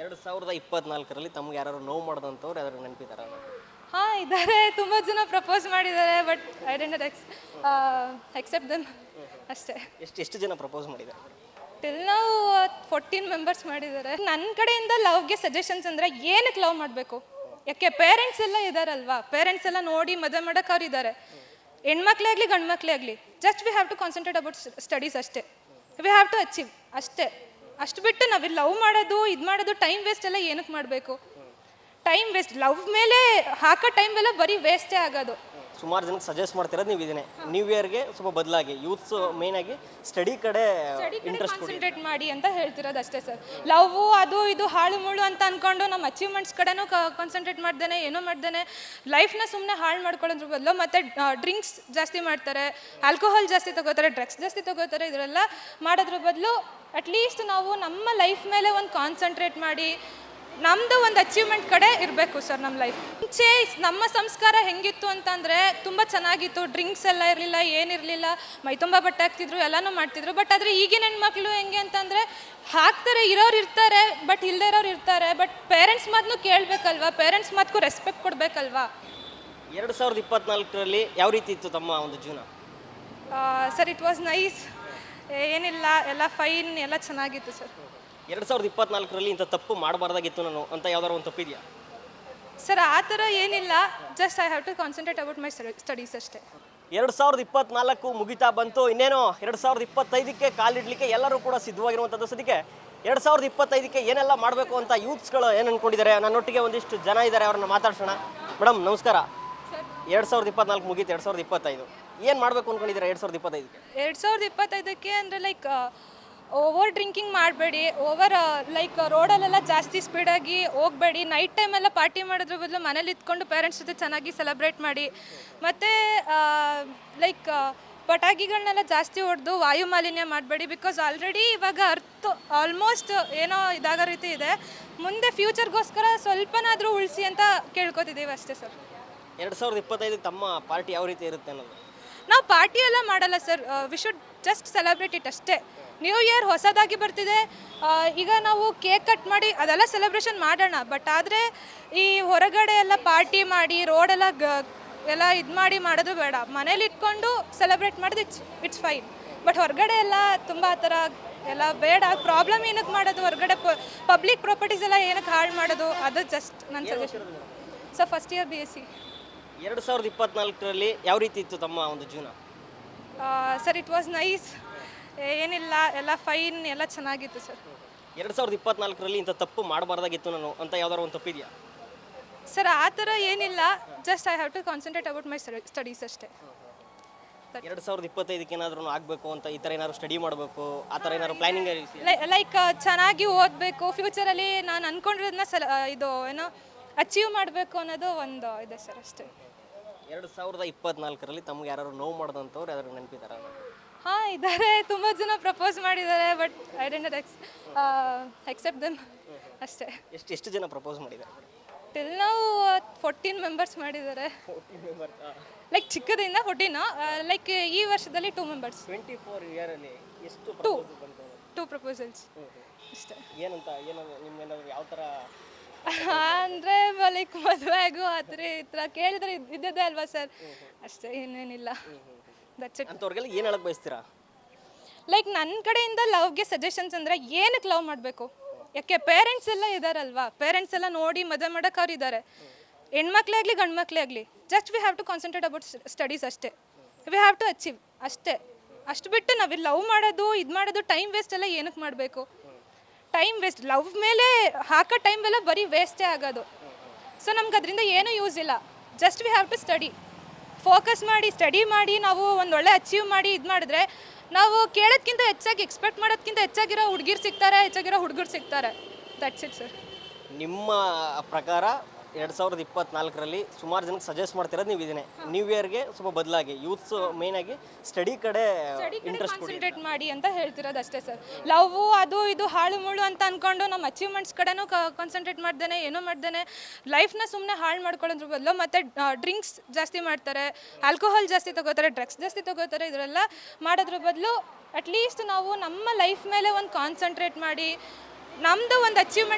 ಎರಡು ಸಾವಿರದ ಇಪ್ಪತ್ನಾಲ್ಕರಲ್ಲಿ ತಮ್ಗೆ ಯಾರು ನೋವು ಮಾಡಿದಂಥವ್ರು ಯಾರು ನೆನಪಿದಾರ? ಹಾ ಇದ್ದಾರೆ ತುಂಬ ಜನ ಪ್ರಪೋಸ್ ಮಾಡಿದ್ದಾರೆ but I didn't ex accept them ಅಷ್ಟೇ. ಎಷ್ಟು ಎಷ್ಟು ಜನ ಪ್ರಪೋಸ್ ಮಾಡಿದ್ದಾರೆ ಟಿಲ್ ನಾವು ಫೋರ್ಟೀನ್ ಮೆಂಬರ್ಸ್ ಮಾಡಿದ್ದಾರೆ ನನ್ನ ಕಡೆಯಿಂದ ಲವ್ಗೆ ಸಜೆಷನ್ಸ್ ಅಂದರೆ ಏನಕ್ಕೆ ಲವ್ ಮಾಡಬೇಕು? ಯಾಕೆ ಪೇರೆಂಟ್ಸ್ ಎಲ್ಲ ಇದ್ದಾರಲ್ವಾ ಪೇರೆಂಟ್ಸ್ ಎಲ್ಲ ನೋಡಿ ಮದುವೆ ಮಾಡೋಕೆ ಅವ್ರು ಇದ್ದಾರೆ ಹೆಣ್ಮಕ್ಳೇ ಆಗಲಿ ಗಂಡು ಮಕ್ಕಳೇ ಆಗಲಿ just we have to concentrate about studies ಅಷ್ಟೇ. ವಿ ಹ್ಯಾವ್ ಟು ಅಚೀವ್ ಅಷ್ಟೇ. ಅಷ್ಟು ಬಿಟ್ಟು ನಾವು ಲವ್ ಮಾಡೋದು ಇದು ಮಾಡೋದು ಟೈಮ್ ವೇಸ್ಟ್ ಎಲ್ಲ ಏನಕ್ಕೆ ಮಾಡಬೇಕು? ಟೈಮ್ ವೇಸ್ಟ್ ಲವ್ ಮೇಲೆ ಹಾಕೋ ಟೈಮ್ ಎಲ್ಲ ಬರೀ ವೇಸ್ಟೇ ಆಗೋದು. ಸುಮಾರು ಜನಕ್ಕೆ ಸಜೆಸ್ಟ್ ಮಾಡ್ತಿರೋದು ನೀವು ಇದನ್ನೇ ನ್ಯೂ ಇಯರ್ಗೆ ಸ್ವಲ್ಪ ಬದಲಾಗಿ ಯೂತ್ಸ್ ಮೇನ್ ಆಗಿ ಸ್ಟಡಿ ಕಡೆ ಇಂಟ್ರೆಸ್ಟ್ ಕಾನ್ಸಂಟ್ರೇಟ್ ಮಾಡಿ ಅಂತ ಹೇಳ್ತಿರೋದು ಅಷ್ಟೇ ಸರ್ ಲವ್ ಅದು ಇದು ಹಾಳು ಮುಳು ಅಂತ ಅನ್ಕೊಂಡು ನಮ್ಮ ಅಚೀವ್ಮೆಂಟ್ಸ್ ಕಡೆನೂ ಕಾನ್ಸಂಟ್ರೇಟ್ ಮಾಡ್ದೇನೆ ಏನೋ ಮಾಡ್ದೇನೆ. ಲೈಫ್ನ ಸುಮ್ಮನೆ ಹಾಳು ಮಾಡ್ಕೊಳ್ಳೋದ್ರ ಬದಲು ಮತ್ತೆ ಡ್ರಿಂಕ್ಸ್ ಜಾಸ್ತಿ ಮಾಡ್ತಾರೆ ಆಲ್ಕೋಹಾಲ್ ಜಾಸ್ತಿ ತಗೋತಾರೆ ಡ್ರಗ್ಸ್ ಜಾಸ್ತಿ ತಗೋತಾರೆ ಇದರೆಲ್ಲ ಮಾಡೋದ್ರ ಬದಲು ಅಟ್ಲೀಸ್ಟ್ ನಾವು ನಮ್ಮ ಲೈಫ್ ಮೇಲೆ ಒಂದು ಕಾನ್ಸಂಟ್ರೇಟ್ ಮಾಡಿ ನಮ್ಮದು ಒಂದು ಅಚೀವ್ಮೆಂಟ್ ಕಡೆ ಇರಬೇಕು ಸರ್ ನಮ್ಮ ಲೈಫ್ ಮುಂಚೆ ನಮ್ಮ ಸಂಸ್ಕಾರ ಹೆಂಗಿತ್ತು ಅಂತಂದರೆ ತುಂಬ ಚೆನ್ನಾಗಿತ್ತು. ಡ್ರಿಂಕ್ಸ್ ಎಲ್ಲ ಇರಲಿಲ್ಲ ಏನಿರಲಿಲ್ಲ. ಮೈ ತುಂಬ ಬಟ್ಟೆ ಹಾಕ್ತಿದ್ರು ಎಲ್ಲನೂ ಮಾಡ್ತಿದ್ರು. ಬಟ್ ಆದರೆ ಈಗಿನ ಹೆಣ್ಮಕ್ಳು ಹೆಂಗೆ ಅಂತಂದರೆ ಹಾಕ್ತಾರೆ ಇರೋರು ಇರ್ತಾರೆ ಬಟ್ ಇಲ್ಲದೇ ಇರೋರು ಇರ್ತಾರೆ. ಬಟ್ ಪೇರೆಂಟ್ಸ್ ಮಾತನ್ನು ಕೇಳಬೇಕಲ್ವಾ? Parents ಮಾತಕ್ಕೂ respect ಕೊಡಬೇಕಲ್ವಾ? ಎರಡು ಸಾವಿರದ ಇಪ್ಪತ್ನಾಲ್ಕರಲ್ಲಿ ಯಾವ ರೀತಿ ಇತ್ತು ತಮ್ಮ ಒಂದು ಜೀವನ? ಸರ್ ಇಟ್ ವಾಸ್ ನೈಸ್ ಏನಿಲ್ಲ ಎಲ್ಲ ಫೈನ್ ಎಲ್ಲ ಚೆನ್ನಾಗಿತ್ತು ಸರ್. ಎರಡು ಸಾವಿರದ ಇಪ್ಪತ್ನಾಲ್ಕರಲ್ಲಿ ಇಂಥ ತಪ್ಪು ಮಾಡಬಾರ್ದಾಗಿತ್ತು ನಾನು ಅಂತ ಯಾವ್ದಾರು ಒಂದು ತಪ್ಪಿದೆಯಾ? ಸರ್ ಆ ಥರ ಏನಿಲ್ಲ. Just I have to concentrate about my studies ಅಷ್ಟೇ. ಎರಡು ಸಾವಿರದ ಇಪ್ಪತ್ನಾಲ್ಕು ಮುಗಿತಾ ಬಂತು. ಇನ್ನೇನು ಎರಡು ಸಾವಿರದ ಇಪ್ಪತ್ತೈದಕ್ಕೆ ಕಾಲಿಡ್ಲಿಕ್ಕೆ ಎಲ್ಲರೂ ಕೂಡ ಸಿದ್ಧವಾಗಿರುವಂಥದ್ದು ಸದ್ಯಕ್ಕೆ. ಎರಡು ಸಾವಿರದ ಇಪ್ಪತ್ತೈದಕ್ಕೆ ಏನೆಲ್ಲ ಮಾಡಬೇಕು ಅಂತ ಯೂತ್ಸ್ಗಳು ಏನು ಅನ್ಕೊಂಡಿದ್ದಾರೆ? ನನ್ನೊಟ್ಟಿಗೆ ಒಂದಿಷ್ಟು ಜನ ಇದ್ದಾರೆ ಅವ್ರನ್ನ ಮಾತಾಡ್ಸೋಣ. ಮೇಡಮ್ ನಮಸ್ಕಾರ. ಎರಡು ಸಾವಿರದ ಇಪ್ಪತ್ನಾಲ್ಕು ಮುಗೀತು ಎರಡು ಸಾವಿರದ ಇಪ್ಪತ್ತೈದು. ಏನು ಮಾಡಬೇಕು ಅನ್ಕೊಂಡಿದ್ದೀರಾ ಎರಡು ಸಾವಿರದ ಇಪ್ಪತ್ತೈದಕ್ಕೆ? ಎರಡು ಸಾವಿರದ ಇಪ್ಪತ್ತೈದಕ್ಕೆ ಅಂದರೆ ಲೈಕ್ ಓವರ್ ಡ್ರಿಂಕಿಂಗ್ ಮಾಡಬೇಡಿ ಓವರ್ ಲೈಕ್ ರೋಡಲ್ಲೆಲ್ಲ ಜಾಸ್ತಿ ಸ್ಪೀಡಾಗಿ ಹೋಗಬೇಡಿ ನೈಟ್ ಟೈಮೆಲ್ಲ ಪಾರ್ಟಿ ಮಾಡೋದ್ರ ಬದಲು ಮನೇಲಿ ಇದ್ಕೊಂಡು ಪೇರೆಂಟ್ಸ್ ಜೊತೆ ಚೆನ್ನಾಗಿ ಸೆಲೆಬ್ರೇಟ್ ಮಾಡಿ. ಮತ್ತು ಲೈಕ್ ಪಟಾಕಿಗಳನ್ನೆಲ್ಲ ಜಾಸ್ತಿ ಹೊಡೆದು ವಾಯು ಮಾಲಿನ್ಯ ಮಾಡಬೇಡಿ ಬಿಕಾಸ್ ಆಲ್ರೆಡಿ ಇವಾಗ ಅರ್ಥ ಆಲ್ಮೋಸ್ಟ್ ಏನೋ ಇದಾಗೋ ರೀತಿ ಇದೆ. ಮುಂದೆ ಫ್ಯೂಚರ್ಗೋಸ್ಕರ ಸ್ವಲ್ಪನಾದರೂ ಉಳಿಸಿ ಅಂತ ಕೇಳ್ಕೊತಿದ್ದೀವಿ ಅಷ್ಟೇ ಸರ್ ಎರಡು ಸಾವಿರದ ಇಪ್ಪತ್ತೈದಕ್ಕೆ ತಮ್ಮ ಪಾರ್ಟಿ ಯಾವ ರೀತಿ ಇರುತ್ತೆ ಅನ್ನೋದು? ನಾವು ಪಾರ್ಟಿ ಎಲ್ಲ ಮಾಡಲ್ಲ sir. We should just celebrate it ಅಷ್ಟೇ. ನ್ಯೂ ಇಯರ್ ಹೊಸದಾಗಿ ಬರ್ತಿದೆ. ಈಗ ನಾವು ಕೇಕ್ ಕಟ್ ಮಾಡಿ ಅದೆಲ್ಲ ಸೆಲೆಬ್ರೇಷನ್ ಮಾಡೋಣ. ಬಟ್ ಆದರೆ ಈ ಹೊರಗಡೆ ಎಲ್ಲ ಪಾರ್ಟಿ ಮಾಡಿ ರೋಡೆಲ್ಲ ಗ, ಎಲ್ಲ ಇದು ಮಾಡಿ ಮಾಡೋದು ಬೇಡ. ಮನೇಲಿ ಇಟ್ಕೊಂಡು ಸೆಲೆಬ್ರೇಟ್ ಮಾಡೋದು ಇಟ್ಸ್ ಇಟ್ಸ್ ಫೈನ್ ಬಟ್ ಹೊರಗಡೆ ಎಲ್ಲ ತುಂಬ ಆ ಥರ ಎಲ್ಲ ಬೇಡ. ಪ್ರಾಬ್ಲಮ್ ಏನಕ್ಕೆ ಮಾಡೋದು? ಹೊರಗಡೆ ಪಬ್ಲಿಕ್ ಪ್ರಾಪರ್ಟೀಸ್ ಎಲ್ಲ ಏನಕ್ಕೆ ಹಾಳು ಮಾಡೋದು? ಅದು ಜಸ್ಟ್ ನನ್ನ suggestion so first year B S C ಎರಡು ಸಾವಿರದ ಇಪ್ಪತ್ನಾಲ್ಕರಲ್ಲಿ ಯಾವ ರೀತಿ ಇತ್ತು ತಮ್ಮ ಒಂದು ಜೀವನ? ಸರ್ ಇಟ್ ವಾಸ್ ನೈಸ್ ಏನಿಲ್ಲ ಎಲ್ಲ ಫೈನ್ ಎಲ್ಲ ಚೆನ್ನಾಗಿತ್ತು ಸರ್. ಎರಡು ಸಾವಿರದ ಇಪ್ಪತ್ನಾಲ್ಕರಲ್ಲಿ ಇಂಥ ತಪ್ಪು ಮಾಡಬಾರ್ದಾಗಿತ್ತು ನಾನು ಅಂತ ಯಾವ್ದಾದ್ರು ಒಂದು ತಪ್ಪಿದೆಯಾ? ಸರ್ ಆ ಥರ ಏನಿಲ್ಲ. Just I have to concentrate about my studies ಅಷ್ಟೇ. ಎರಡು ಸಾವಿರದ ಇಪ್ಪತ್ತೈದಕ್ಕೆ ಏನಾದರೂ ಆಗಬೇಕು ಅಂತ ಈ ಥರ ಏನಾದ್ರು ಸ್ಟಡಿ ಮಾಡಬೇಕು ಆ ಥರ ಏನಾದ್ರು ಪ್ಲಾನಿಂಗ್ ಲೈಕ್ ಚೆನ್ನಾಗಿ ಓದಬೇಕು ಫ್ಯೂಚರಲ್ಲಿ ನಾನು ಅಂದ್ಕೊಂಡಿರೋದನ್ನ ಸಲ ಇದು ಏನೋ ಅಚೀವ್ ಮಾಡಬೇಕು ಅನ್ನೋದು ಒಂದು ಇದೆ ಸರ್ ಅಷ್ಟೇ. ಎರಡು ಸಾವಿರದ ಇಪ್ಪತ್ನಾಲ್ಕರಲ್ಲಿ ತಮ್ಗೆ ಯಾರು ನೋವು ಮಾಡಿದಂಥವ್ರು ಯಾರು ನೆನಪಿದಾರ? ಹಾ ಇದ್ದಾರೆ ತುಂಬ ಜನ ಪ್ರಪೋಸ್ ಮಾಡಿದ್ದಾರೆ but I didn't ex accept then ಅಷ್ಟೇ. ಎಷ್ಟು ಎಷ್ಟು ಜನ ಪ್ರಪೋಸ್ ಮಾಡಿದ್ದಾರೆ? ಟಿಲ್ ನಾವು ಫೋರ್ಟೀನ್ ಮೆಂಬರ್ಸ್ ಮಾಡಿದ್ದಾರೆ. ಲೈಕ್ ಚಿಕ್ಕದಿಂದ ಫೋರ್ಟೀನ್ ಲೈಕ್ ಈ ವರ್ಷದಲ್ಲಿ ಟೂ ಮೆಂಬರ್ಸ್ ಟ್ವೆಂಟಿ ಫೋರ್ ಇಯರಲ್ಲಿ ಎಷ್ಟು ಟೂ ಟೂ ಪ್ರಪೋಸಲ್ಸ್ ಅಷ್ಟೇ. ಏನಂತ ಏನೋ ನಿಮ್ಗೇನಾದ್ರು ಯಾವ ಥರ ಅಂದರೆ ಲೈಕ್ ಮದುವೆ ಆಗು ಆ ಥರ ಈ ಥರ ಕೇಳಿದ್ರೆ ಇದ್- ಇದ್ದದ್ದೇ ಅಲ್ವಾ ಸರ್? ಅಷ್ಟೇ ಇನ್ನೇನಿಲ್ಲ. ದಟ್ಸ್ ಇಟ್ ಅಂಥವ್ರಿಗೆಲ್ಲ ಏನು ಹೇಳಕ್ ಬಯಸ್ತೀರಾ? ಲೈಕ್ ನನ್ನ ಕಡೆಯಿಂದ ಲವ್ಗೆ ಸಜೆಷನ್ಸ್ ಅಂದರೆ ಏನಕ್ಕೆ ಲವ್ ಮಾಡಬೇಕು? ಯಾಕೆ ಪೇರೆಂಟ್ಸ್ ಎಲ್ಲ ಇದ್ದಾರಲ್ವಾ ಪೇರೆಂಟ್ಸ್ ಎಲ್ಲ ನೋಡಿ ಮದುವೆ ಮಾಡೋಕೆ ಅವ್ರು ಇದ್ದಾರೆ ಹೆಣ್ಮಕ್ಳೇ ಆಗಲಿ ಗಂಡು ಮಕ್ಕಳೇ ಆಗಲಿ just we have to concentrate about studies ಅಷ್ಟೇ. ವಿ ಹ್ಯಾವ್ ಟು ಅಚೀವ್ ಅಷ್ಟೇ. ಅಷ್ಟು ಬಿಟ್ಟು ನಾವು ಲವ್ ಮಾಡೋದು ಇದು ಮಾಡೋದು ಟೈಮ್ ವೇಸ್ಟ್ ಎಲ್ಲ ಏನಕ್ಕೆ ಮಾಡಬೇಕು? ಟೈಮ್ ವೇಸ್ಟ್ ಲವ್ ಮೇಲೆ ಹಾಕೋ ಟೈಮ್ ಎಲ್ಲ ಬರೀ ವೇಸ್ಟೇ ಆಗೋದು. ಸೊ ನಮ್ಗೆ ಅದರಿಂದ ಏನೂ ಯೂಸ್ ಇಲ್ಲ. Just we have to study focus ಮಾಡಿ ಸ್ಟಡಿ ಮಾಡಿ, ನಾವು ಒಂದು ಒಳ್ಳೆ ಅಚೀವ್ ಮಾಡಿ ಇದು ಮಾಡಿದ್ರೆ ನಾವು ಕೇಳೋದ್ಕಿಂತ ಹೆಚ್ಚಾಗಿ ಎಕ್ಸ್ಪೆಕ್ಟ್ ಮಾಡೋದ್ಕಿಂತ ಹೆಚ್ಚಾಗಿರೋ ಹುಡುಗಿರು ಸಿಗ್ತಾರೆ, ಹೆಚ್ಚಾಗಿರೋ ಹುಡುಗರು ಸಿಗ್ತಾರೆ. ದಟ್ಸ್ ಇಟ್ ಸರ್ ನಿಮ್ಮ ಪ್ರಕಾರ ಎರಡು ಸಾವಿರದ ಇಪ್ಪತ್ನಾಲ್ಕರಲ್ಲಿ ಸುಮಾರು ಜನಕ್ಕೆ ಸಜೆಸ್ಟ್ ಮಾಡ್ತಿರೋದು ನೀವು ಇದನ್ನೇ. ನ್ಯೂ ಇಯರ್ಗೆ ಸ್ವಲ್ಪ ಬದಲಾಗಿ ಯೂತ್ಸ್ ಮೇನ್ ಆಗಿ ಸ್ಟಡಿ ಕಡೆ ಇಂಟ್ರೆಸ್ಟ್ ಕೊಡಿ ಕಾನ್ಸಂಟ್ರೇಟ್ ಮಾಡಿ ಅಂತ ಹೇಳ್ತಿರೋದು ಅಷ್ಟೇ ಸರ್ ಲವ್ ಅದು ಇದು ಹಾಳು ಮುಳು ಅಂತ ಅನ್ಕೊಂಡು ನಮ್ಮ ಅಚೀವ್ಮೆಂಟ್ಸ್ ಕಡೆನೂ ಕಾನ್ಸಂಟ್ರೇಟ್ ಮಾಡ್ದೇನೆ ಏನೋ ಮಾಡ್ದೇನೆ. ಲೈಫ್ನ ಸುಮ್ಮನೆ ಹಾಳು ಮಾಡ್ಕೊಳ್ಳೋದ್ರ ಬದಲು ಮತ್ತೆ ಡ್ರಿಂಕ್ಸ್ ಜಾಸ್ತಿ ಮಾಡ್ತಾರೆ ಆಲ್ಕೋಹಾಲ್ ಜಾಸ್ತಿ ತಗೋತಾರೆ ಡ್ರಗ್ಸ್ ಜಾಸ್ತಿ ತಗೋತಾರೆ ಇದರೆಲ್ಲ ಮಾಡೋದ್ರ ಬದಲು ಅಟ್ಲೀಸ್ಟ್ ನಾವು ನಮ್ಮ ಲೈಫ್ ಮೇಲೆ ಒಂದು ಕಾನ್ಸಂಟ್ರೇಟ್ ಮಾಡಿ ನಮ್ಮದು ಒಂದು ಅಚೀವ್ಮೆಂಟ್